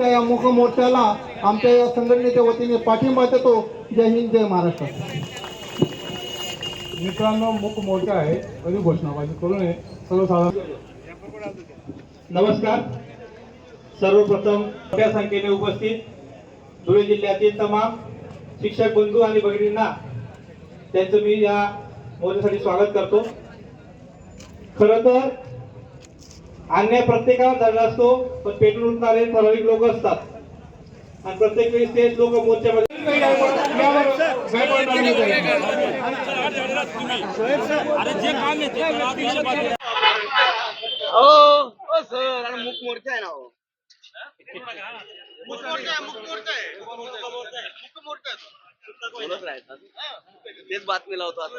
आजच्या या मुख मोर्चाला आमच्या या संघटनेच्या वतीने पाठिंबा देतो. जय हिंद जय महाराष्ट्र. मित्रांनो मुख मोर्चा आहे. कधी घोषणाबाजी करू नये सर्वसाधारण नमस्कार. सर्वप्रथम मोठ्या संख्येने उपस्थित धुळे जिल्ह्यातील तमाम शिक्षक बंधू आणि भगिनींना त्यांचं मी या मोर्चासाठी स्वागत करतो. खर तर अन्याय प्रत्येकावर झालेला असतो पण पेटून उठणारे ठराविक लोक असतात. आणि प्रत्येक वेळेस तेच लोक मोर्चामध्ये तेच बातमी लावतो आता.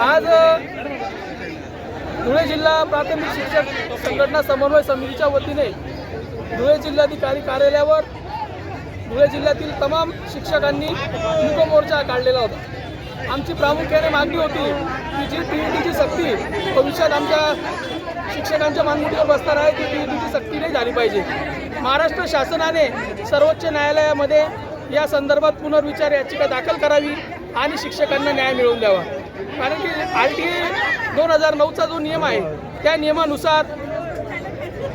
आज धुळे जिल्हा प्राथमिक शिक्षक संघटना समन्वय समितीच्या वतीने धुळे जिल्हाधिकारी कार्यालयावर धुळे जिल्ह्यातील तमाम शिक्षकांनी मुक मोर्चा काढलेला होता. आमची प्रामुख्याने मागणी होती की जी पी ई टीची सक्ती भविष्यात आमच्या शिक्षकांच्या मानमुटीवर बसणार आहे ती पी ई टीची सक्ती नाही झाली पाहिजे. महाराष्ट्र शासनाने सर्वोच्च न्यायालयामध्ये या संदर्भात पुनर्विचार याचिका दाखल करावी आणि शिक्षकांना न्याय मिळवून द्यावा. कारण की आर टी ए दोन हजार नऊचा जो नियम आहे त्या नियमानुसार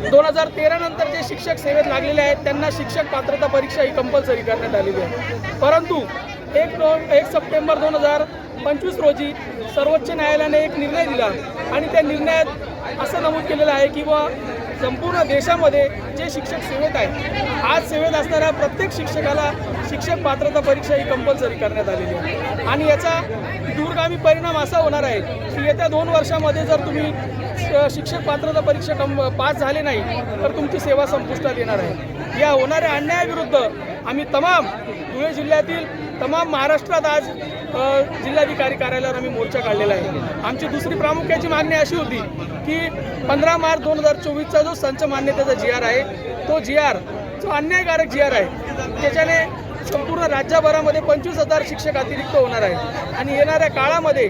दोन हजार तेरानंतर जे शिक्षक सेवेत लागलेले आहेत त्यांना शिक्षक पात्रता परीक्षा ही कंपल्सरी करण्यात आलेली आहे. परंतु एक नो एक सप्टेंबर दोन हजार पंचवीस रोजी सर्वोच्च न्यायालयाने एक निर्णय दिला आणि त्या निर्णयात असं नमूद केलेलं आहे की बा संपूर्ण देशामध्ये जे शिक्षक सेवेत आहेत आज सेवेत असणाऱ्या प्रत्येक शिक्षकाला शिक्षक पात्रता परीक्षा ही कंपल्सरी करण्यात आलेली आहे. आणि याचा दूरगामी परिणाम असा होणार आहे की येत्या दोन वर्षामध्ये जर तुम्ही शिक्षक पात्रता परीक्षा कम पास झाले नाही तर तुमची सेवा संपुष्टात येणार आहे. या होणाऱ्या अन्यायाविरुद्ध आम्ही तमाम धुळे जिल्ह्यातील तमाम महाराष्ट्रात आज जिल्हाधिकारी कार्यालयावर आम्ही मोर्चा काढलेला आहे. आमची दुसरी प्रामुख्याची मागणी अशी होती की पंधरा मार्च दोन हजार चोवीसचा जो संच मान्यतेचा जी आर आहे तो जी आर जो अन्यायकारक जी आर आहे त्याच्याने संपूर्ण राज्यभरामध्ये पंचवीस हजार शिक्षक अतिरिक्त होणार आहे आणि येणाऱ्या काळामध्ये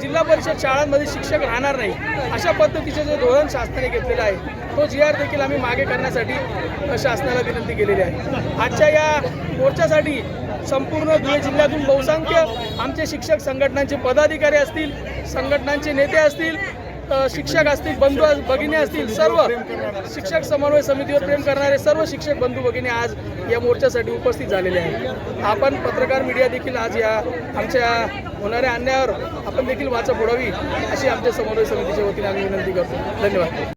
जिल्हा परिषद शाळांमध्ये शिक्षक राहणार नाही. अशा पद्धतीचे जे धोरण शासनाने घेतलेलं आहे तो जी आर देखील आम्ही मागे करण्यासाठी शासनाला विनंती केलेली आहे. आजच्या या मोर्चासाठी संपूर्ण धुळे जिल्ह्यातून बहुसंख्य आमचे शिक्षक संघटनांचे पदाधिकारी असतील संघटनांचे नेते असतील शिक्षक असतील बंधू भगिनी असतील सर्व शिक्षक समन्वय समितीवर प्रेम करणारे सर्व शिक्षक बंधू भगिनी आज या मोर्चासाठी उपस्थित झालेले आहेत. आपण पत्रकार मीडिया देखील आज या आमच्या होणाऱ्या अन्यायावर आपण देखील वाचा फोडावी अशी आमच्या समन्वय समितीच्या वतीने आम्ही विनंती करतो. धन्यवाद.